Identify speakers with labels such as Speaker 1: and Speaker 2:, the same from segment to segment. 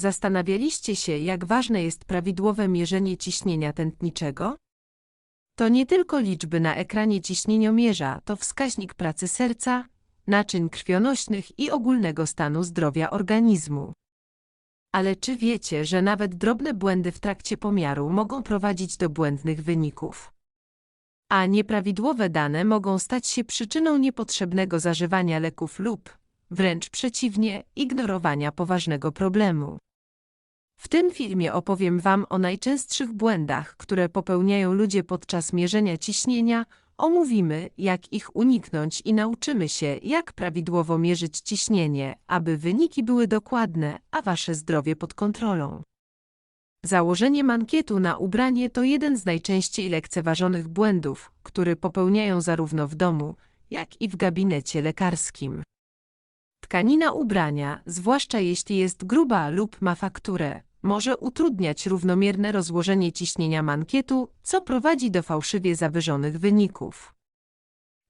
Speaker 1: Zastanawialiście się, jak ważne jest prawidłowe mierzenie ciśnienia tętniczego? To nie tylko liczby na ekranie ciśnieniomierza, to wskaźnik pracy serca, naczyń krwionośnych i ogólnego stanu zdrowia organizmu. Ale czy wiecie, że nawet drobne błędy w trakcie pomiaru mogą prowadzić do błędnych wyników? A nieprawidłowe dane mogą stać się przyczyną niepotrzebnego zażywania leków lub, wręcz przeciwnie, ignorowania poważnego problemu. W tym filmie opowiem Wam o najczęstszych błędach, które popełniają ludzie podczas mierzenia ciśnienia, omówimy, jak ich uniknąć i nauczymy się, jak prawidłowo mierzyć ciśnienie, aby wyniki były dokładne, a Wasze zdrowie pod kontrolą. Założenie mankietu na ubranie to jeden z najczęściej lekceważonych błędów, który popełniają zarówno w domu, jak i w gabinecie lekarskim. Tkanina ubrania, zwłaszcza jeśli jest gruba lub ma fakturę, może utrudniać równomierne rozłożenie ciśnienia mankietu, co prowadzi do fałszywie zawyżonych wyników.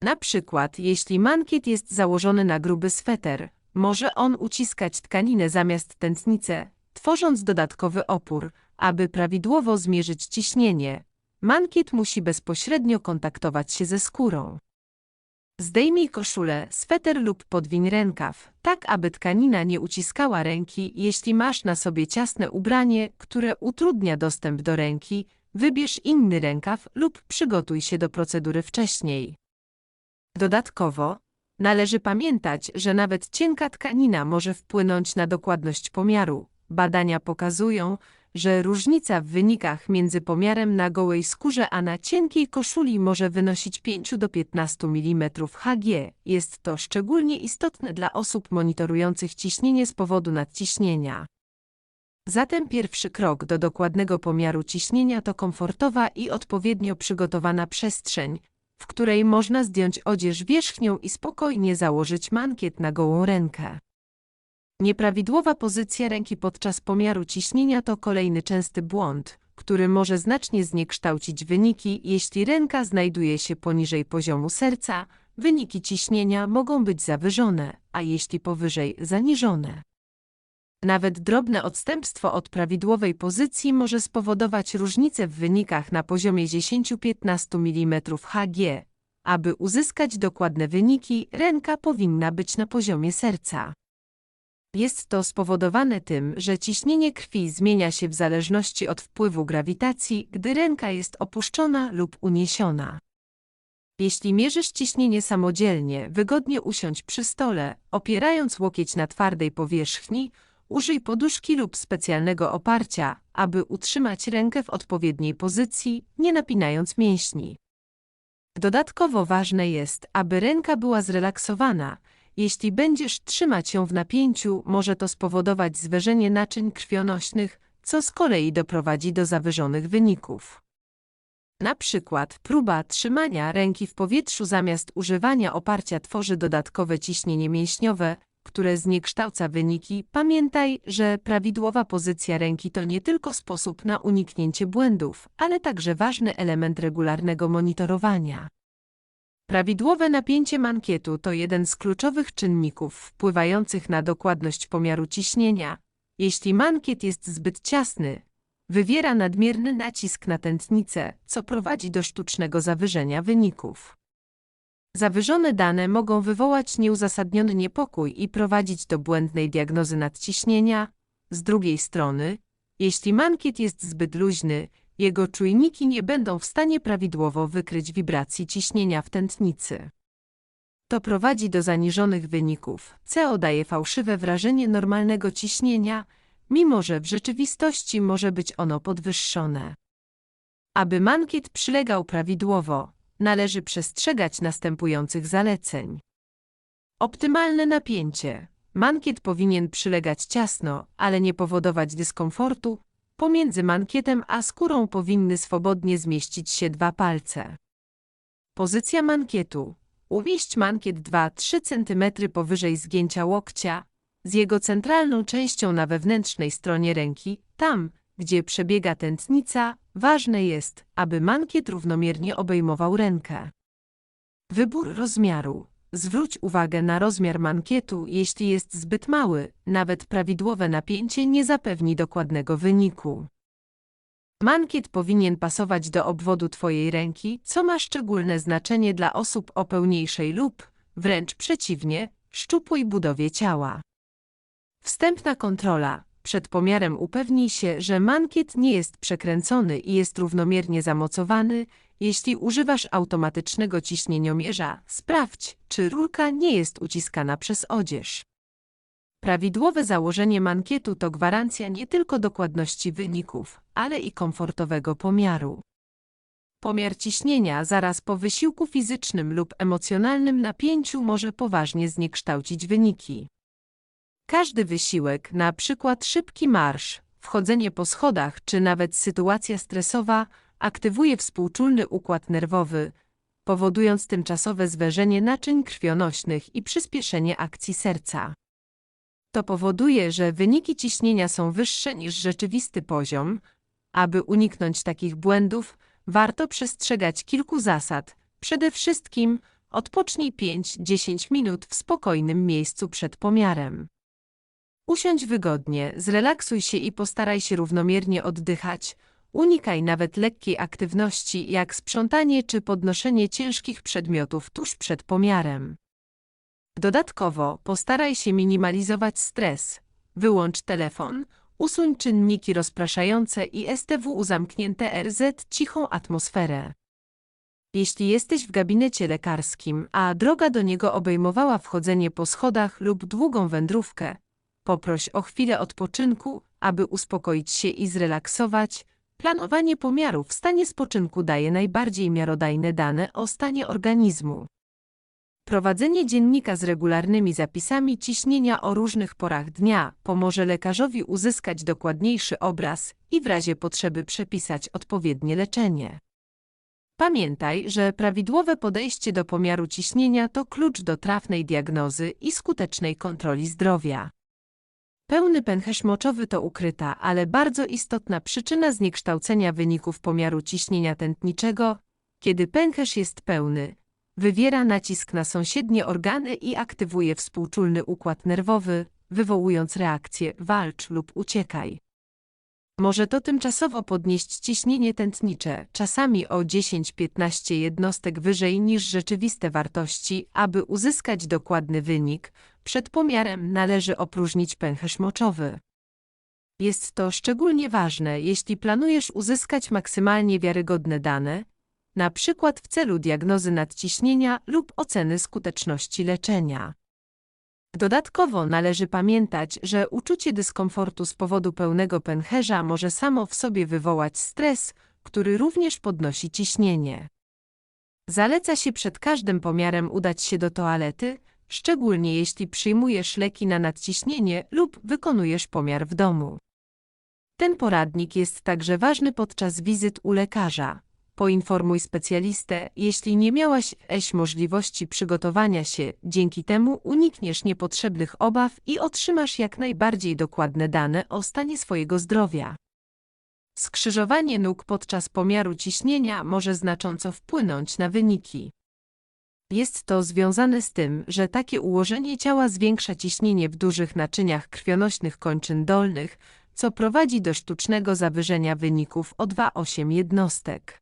Speaker 1: Na przykład, jeśli mankiet jest założony na gruby sweter, może on uciskać tkaninę zamiast tętnicę, tworząc dodatkowy opór, aby prawidłowo zmierzyć ciśnienie. Mankiet musi bezpośrednio kontaktować się ze skórą. Zdejmij koszulę, sweter lub podwiń rękaw, tak aby tkanina nie uciskała ręki. Jeśli masz na sobie ciasne ubranie, które utrudnia dostęp do ręki, wybierz inny rękaw lub przygotuj się do procedury wcześniej. Dodatkowo, należy pamiętać, że nawet cienka tkanina może wpłynąć na dokładność pomiaru. Badania pokazują, że różnica w wynikach między pomiarem na gołej skórze a na cienkiej koszuli może wynosić 5 do 15 mm Hg. Jest to szczególnie istotne dla osób monitorujących ciśnienie z powodu nadciśnienia. Zatem pierwszy krok do dokładnego pomiaru ciśnienia to komfortowa i odpowiednio przygotowana przestrzeń, w której można zdjąć odzież wierzchnią i spokojnie założyć mankiet na gołą rękę. Nieprawidłowa pozycja ręki podczas pomiaru ciśnienia to kolejny częsty błąd, który może znacznie zniekształcić wyniki, jeśli ręka znajduje się poniżej poziomu serca, wyniki ciśnienia mogą być zawyżone, a jeśli powyżej zaniżone. Nawet drobne odstępstwo od prawidłowej pozycji może spowodować różnicę w wynikach na poziomie 10-15 mm Hg. Aby uzyskać dokładne wyniki, ręka powinna być na poziomie serca. Jest to spowodowane tym, że ciśnienie krwi zmienia się w zależności od wpływu grawitacji, gdy ręka jest opuszczona lub uniesiona. Jeśli mierzysz ciśnienie samodzielnie, wygodnie usiądź przy stole, opierając łokieć na twardej powierzchni, użyj poduszki lub specjalnego oparcia, aby utrzymać rękę w odpowiedniej pozycji, nie napinając mięśni. Dodatkowo ważne jest, aby ręka była zrelaksowana, jeśli będziesz trzymać ją w napięciu, może to spowodować zwężenie naczyń krwionośnych, co z kolei doprowadzi do zawyżonych wyników. Na przykład próba trzymania ręki w powietrzu zamiast używania oparcia tworzy dodatkowe ciśnienie mięśniowe, które zniekształca wyniki. Pamiętaj, że prawidłowa pozycja ręki to nie tylko sposób na uniknięcie błędów, ale także ważny element regularnego monitorowania. Prawidłowe napięcie mankietu to jeden z kluczowych czynników wpływających na dokładność pomiaru ciśnienia. Jeśli mankiet jest zbyt ciasny, wywiera nadmierny nacisk na tętnicę, co prowadzi do sztucznego zawyżenia wyników. Zawyżone dane mogą wywołać nieuzasadniony niepokój i prowadzić do błędnej diagnozy nadciśnienia. Z drugiej strony, jeśli mankiet jest zbyt luźny, jego czujniki nie będą w stanie prawidłowo wykryć wibracji ciśnienia w tętnicy. To prowadzi do zaniżonych wyników. CO daje fałszywe wrażenie normalnego ciśnienia, mimo że w rzeczywistości może być ono podwyższone. Aby mankiet przylegał prawidłowo, należy przestrzegać następujących zaleceń. Optymalne napięcie. Mankiet powinien przylegać ciasno, ale nie powodować dyskomfortu, Pomiędzy mankietem a skórą powinny swobodnie zmieścić się dwa palce. Pozycja mankietu. Umieść mankiet 2-3 cm powyżej zgięcia łokcia, z jego centralną częścią na wewnętrznej stronie ręki, tam, gdzie przebiega tętnica, ważne jest, aby mankiet równomiernie obejmował rękę. Wybór rozmiaru. Zwróć uwagę na rozmiar mankietu, jeśli jest zbyt mały, nawet prawidłowe napięcie nie zapewni dokładnego wyniku. Mankiet powinien pasować do obwodu Twojej ręki, co ma szczególne znaczenie dla osób o pełniejszej lub, wręcz przeciwnie, szczupłej budowie ciała. Wstępna kontrola. Przed pomiarem upewnij się, że mankiet nie jest przekręcony i jest równomiernie zamocowany. Jeśli używasz automatycznego ciśnieniomierza, sprawdź, czy rurka nie jest uciskana przez odzież. Prawidłowe założenie mankietu to gwarancja nie tylko dokładności wyników, ale i komfortowego pomiaru. Pomiar ciśnienia zaraz po wysiłku fizycznym lub emocjonalnym napięciu może poważnie zniekształcić wyniki. Każdy wysiłek, na przykład szybki marsz, wchodzenie po schodach czy nawet sytuacja stresowa, aktywuje współczulny układ nerwowy, powodując tymczasowe zwężenie naczyń krwionośnych i przyspieszenie akcji serca. To powoduje, że wyniki ciśnienia są wyższe niż rzeczywisty poziom. Aby uniknąć takich błędów, warto przestrzegać kilku zasad. Przede wszystkim odpocznij 5-10 minut w spokojnym miejscu przed pomiarem. Usiądź wygodnie, zrelaksuj się i postaraj się równomiernie oddychać. Unikaj nawet lekkiej aktywności, jak sprzątanie czy podnoszenie ciężkich przedmiotów tuż przed pomiarem. Dodatkowo postaraj się minimalizować stres. Wyłącz telefon, usuń czynniki rozpraszające i STW zamknięte RZ cichą atmosferę. Jeśli jesteś w gabinecie lekarskim, a droga do niego obejmowała wchodzenie po schodach lub długą wędrówkę, poproś o chwilę odpoczynku, aby uspokoić się i zrelaksować. Planowanie pomiarów w stanie spoczynku daje najbardziej miarodajne dane o stanie organizmu. Prowadzenie dziennika z regularnymi zapisami ciśnienia o różnych porach dnia pomoże lekarzowi uzyskać dokładniejszy obraz i w razie potrzeby przepisać odpowiednie leczenie. Pamiętaj, że prawidłowe podejście do pomiaru ciśnienia to klucz do trafnej diagnozy i skutecznej kontroli zdrowia. Pełny pęcherz moczowy to ukryta, ale bardzo istotna przyczyna zniekształcenia wyników pomiaru ciśnienia tętniczego. Kiedy pęcherz jest pełny, wywiera nacisk na sąsiednie organy i aktywuje współczulny układ nerwowy, wywołując reakcję walcz lub uciekaj. Może to tymczasowo podnieść ciśnienie tętnicze, czasami o 10-15 jednostek wyżej niż rzeczywiste wartości, aby uzyskać dokładny wynik. Przed pomiarem należy opróżnić pęcherz moczowy. Jest to szczególnie ważne, jeśli planujesz uzyskać maksymalnie wiarygodne dane, przykład w celu diagnozy nadciśnienia lub oceny skuteczności leczenia. Dodatkowo należy pamiętać, że uczucie dyskomfortu z powodu pełnego pęcherza może samo w sobie wywołać stres, który również podnosi ciśnienie. Zaleca się przed każdym pomiarem udać się do toalety, szczególnie jeśli przyjmujesz leki na nadciśnienie lub wykonujesz pomiar w domu. Ten poradnik jest także ważny podczas wizyt u lekarza. Poinformuj specjalistę, jeśli nie miałaś eś możliwości przygotowania się, dzięki temu unikniesz niepotrzebnych obaw i otrzymasz jak najbardziej dokładne dane o stanie swojego zdrowia. Skrzyżowanie nóg podczas pomiaru ciśnienia może znacząco wpłynąć na wyniki. Jest to związane z tym, że takie ułożenie ciała zwiększa ciśnienie w dużych naczyniach krwionośnych kończyn dolnych, co prowadzi do sztucznego zawyżenia wyników o 2,8 jednostek.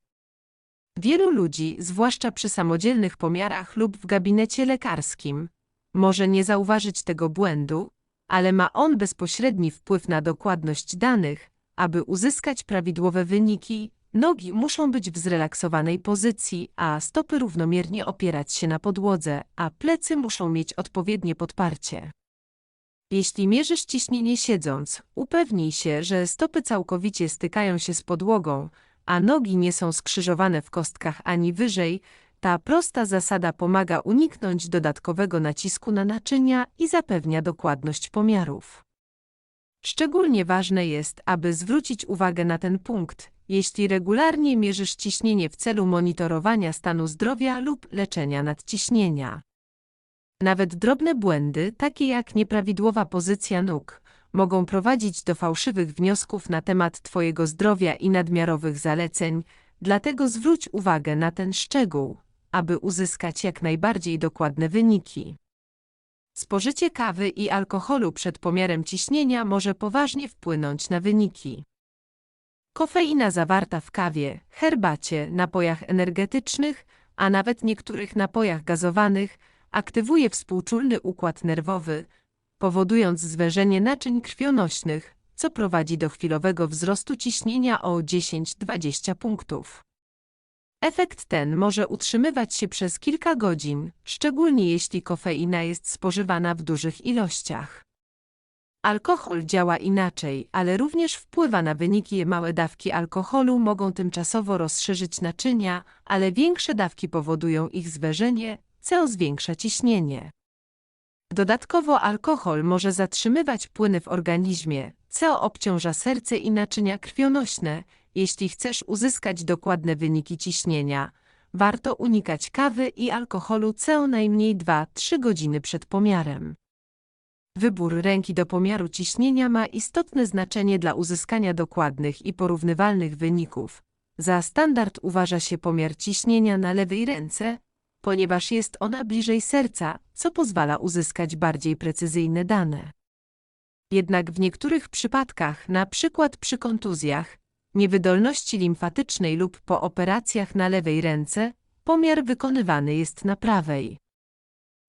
Speaker 1: Wielu ludzi, zwłaszcza przy samodzielnych pomiarach lub w gabinecie lekarskim, może nie zauważyć tego błędu, ale ma on bezpośredni wpływ na dokładność danych. Aby uzyskać prawidłowe wyniki, nogi muszą być w zrelaksowanej pozycji, a stopy równomiernie opierać się na podłodze, a plecy muszą mieć odpowiednie podparcie. Jeśli mierzysz ciśnienie siedząc, upewnij się, że stopy całkowicie stykają się z podłogą, a nogi nie są skrzyżowane w kostkach ani wyżej, ta prosta zasada pomaga uniknąć dodatkowego nacisku na naczynia i zapewnia dokładność pomiarów. Szczególnie ważne jest, aby zwrócić uwagę na ten punkt, jeśli regularnie mierzysz ciśnienie w celu monitorowania stanu zdrowia lub leczenia nadciśnienia. Nawet drobne błędy, takie jak nieprawidłowa pozycja nóg, mogą prowadzić do fałszywych wniosków na temat Twojego zdrowia i nadmiarowych zaleceń, dlatego zwróć uwagę na ten szczegół. aby uzyskać jak najbardziej dokładne wyniki. Spożycie kawy i alkoholu przed pomiarem ciśnienia może poważnie wpłynąć na wyniki. Kofeina zawarta w kawie, herbacie, napojach energetycznych, a nawet niektórych napojach gazowanych aktywuje współczulny układ nerwowy, powodując zwężenie naczyń krwionośnych, co prowadzi do chwilowego wzrostu ciśnienia o 10-20 punktów. Efekt ten może utrzymywać się przez kilka godzin, szczególnie jeśli kofeina jest spożywana w dużych ilościach. Alkohol działa inaczej, ale również wpływa na wyniki. Małe dawki alkoholu mogą tymczasowo rozszerzyć naczynia, ale większe dawki powodują ich zwężenie, co zwiększa ciśnienie. Dodatkowo alkohol może zatrzymywać płyny w organizmie, co obciąża serce i naczynia krwionośne. Jeśli chcesz uzyskać dokładne wyniki ciśnienia, warto unikać kawy i alkoholu co najmniej 2-3 godziny przed pomiarem. Wybór ręki do pomiaru ciśnienia ma istotne znaczenie dla uzyskania dokładnych i porównywalnych wyników. Za standard uważa się pomiar ciśnienia na lewej ręce, ponieważ jest ona bliżej serca, co pozwala uzyskać bardziej precyzyjne dane. Jednak w niektórych przypadkach, przykład przy kontuzjach, niewydolności limfatycznej lub po operacjach na lewej ręce, pomiar wykonywany jest na prawej.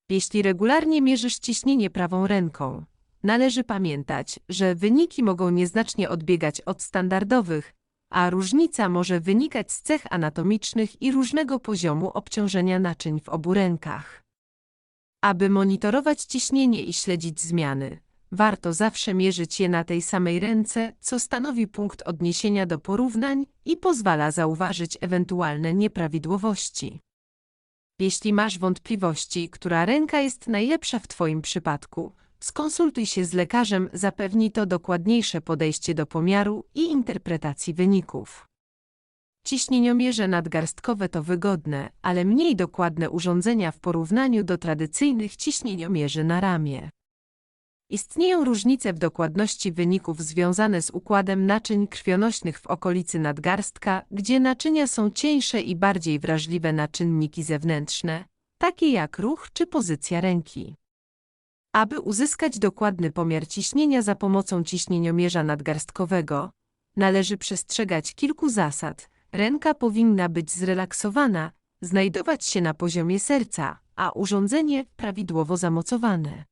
Speaker 1: Jeśli regularnie mierzysz ciśnienie prawą ręką, należy pamiętać, że wyniki mogą nieznacznie odbiegać od standardowych, a różnica może wynikać z cech anatomicznych i różnego poziomu obciążenia naczyń w obu rękach. Aby monitorować ciśnienie i śledzić zmiany, warto zawsze mierzyć je na tej samej ręce, co stanowi punkt odniesienia do porównań i pozwala zauważyć ewentualne nieprawidłowości. Jeśli masz wątpliwości, która ręka jest najlepsza w Twoim przypadku, skonsultuj się z lekarzem, zapewni to dokładniejsze podejście do pomiaru i interpretacji wyników. Ciśnieniomierze nadgarstkowe to wygodne, ale mniej dokładne urządzenia w porównaniu do tradycyjnych ciśnieniomierzy na ramię. Istnieją różnice w dokładności wyników związane z układem naczyń krwionośnych w okolicy nadgarstka, gdzie naczynia są cieńsze i bardziej wrażliwe na czynniki zewnętrzne, takie jak ruch czy pozycja ręki. Aby uzyskać dokładny pomiar ciśnienia za pomocą ciśnieniomierza nadgarstkowego, należy przestrzegać kilku zasad. Ręka powinna być zrelaksowana, znajdować się na poziomie serca, a urządzenie prawidłowo zamocowane.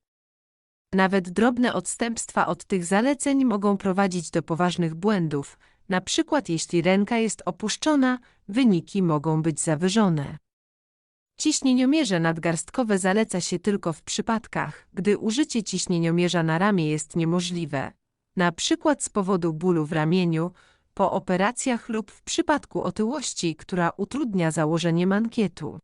Speaker 1: Nawet drobne odstępstwa od tych zaleceń mogą prowadzić do poważnych błędów, na przykład jeśli ręka jest opuszczona, wyniki mogą być zawyżone. Ciśnieniomierze nadgarstkowe zaleca się tylko w przypadkach, gdy użycie ciśnieniomierza na ramię jest niemożliwe, na przykład z powodu bólu w ramieniu, po operacjach lub w przypadku otyłości, która utrudnia założenie mankietu.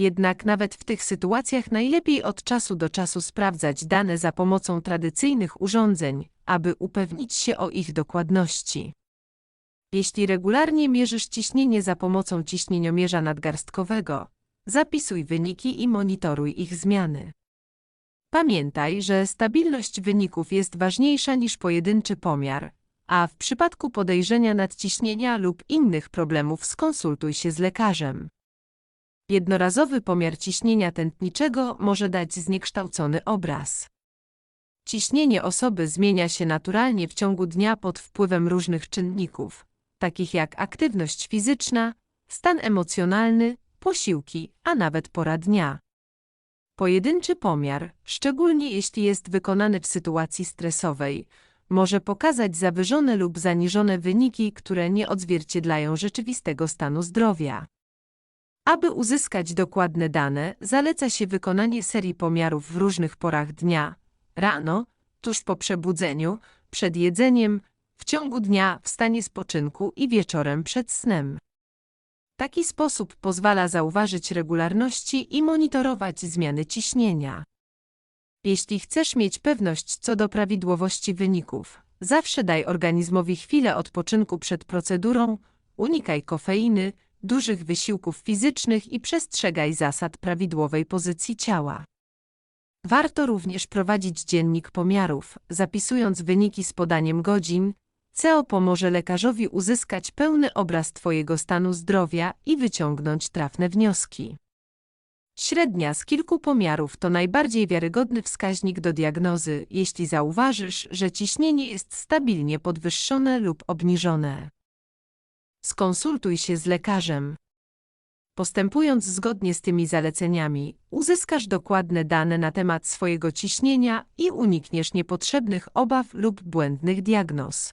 Speaker 1: Jednak nawet w tych sytuacjach najlepiej od czasu do czasu sprawdzać dane za pomocą tradycyjnych urządzeń, aby upewnić się o ich dokładności. Jeśli regularnie mierzysz ciśnienie za pomocą ciśnieniomierza nadgarstkowego, zapisuj wyniki i monitoruj ich zmiany. Pamiętaj, że stabilność wyników jest ważniejsza niż pojedynczy pomiar, a w przypadku podejrzenia nadciśnienia lub innych problemów skonsultuj się z lekarzem. Jednorazowy pomiar ciśnienia tętniczego może dać zniekształcony obraz. Ciśnienie osoby zmienia się naturalnie w ciągu dnia pod wpływem różnych czynników, takich jak aktywność fizyczna, stan emocjonalny, posiłki, a nawet pora dnia. Pojedynczy pomiar, szczególnie jeśli jest wykonany w sytuacji stresowej, może pokazać zawyżone lub zaniżone wyniki, które nie odzwierciedlają rzeczywistego stanu zdrowia. Aby uzyskać dokładne dane, zaleca się wykonanie serii pomiarów w różnych porach dnia, rano, tuż po przebudzeniu, przed jedzeniem, w ciągu dnia, w stanie spoczynku i wieczorem przed snem. Taki sposób pozwala zauważyć regularności i monitorować zmiany ciśnienia. Jeśli chcesz mieć pewność co do prawidłowości wyników, zawsze daj organizmowi chwilę odpoczynku przed procedurą, unikaj kofeiny, dużych wysiłków fizycznych i przestrzegaj zasad prawidłowej pozycji ciała. Warto również prowadzić dziennik pomiarów, zapisując wyniki z podaniem godzin, CO pomoże lekarzowi uzyskać pełny obraz Twojego stanu zdrowia i wyciągnąć trafne wnioski. Średnia z kilku pomiarów to najbardziej wiarygodny wskaźnik do diagnozy, jeśli zauważysz, że ciśnienie jest stabilnie podwyższone lub obniżone. Skonsultuj się z lekarzem. Postępując zgodnie z tymi zaleceniami, uzyskasz dokładne dane na temat swojego ciśnienia i unikniesz niepotrzebnych obaw lub błędnych diagnoz.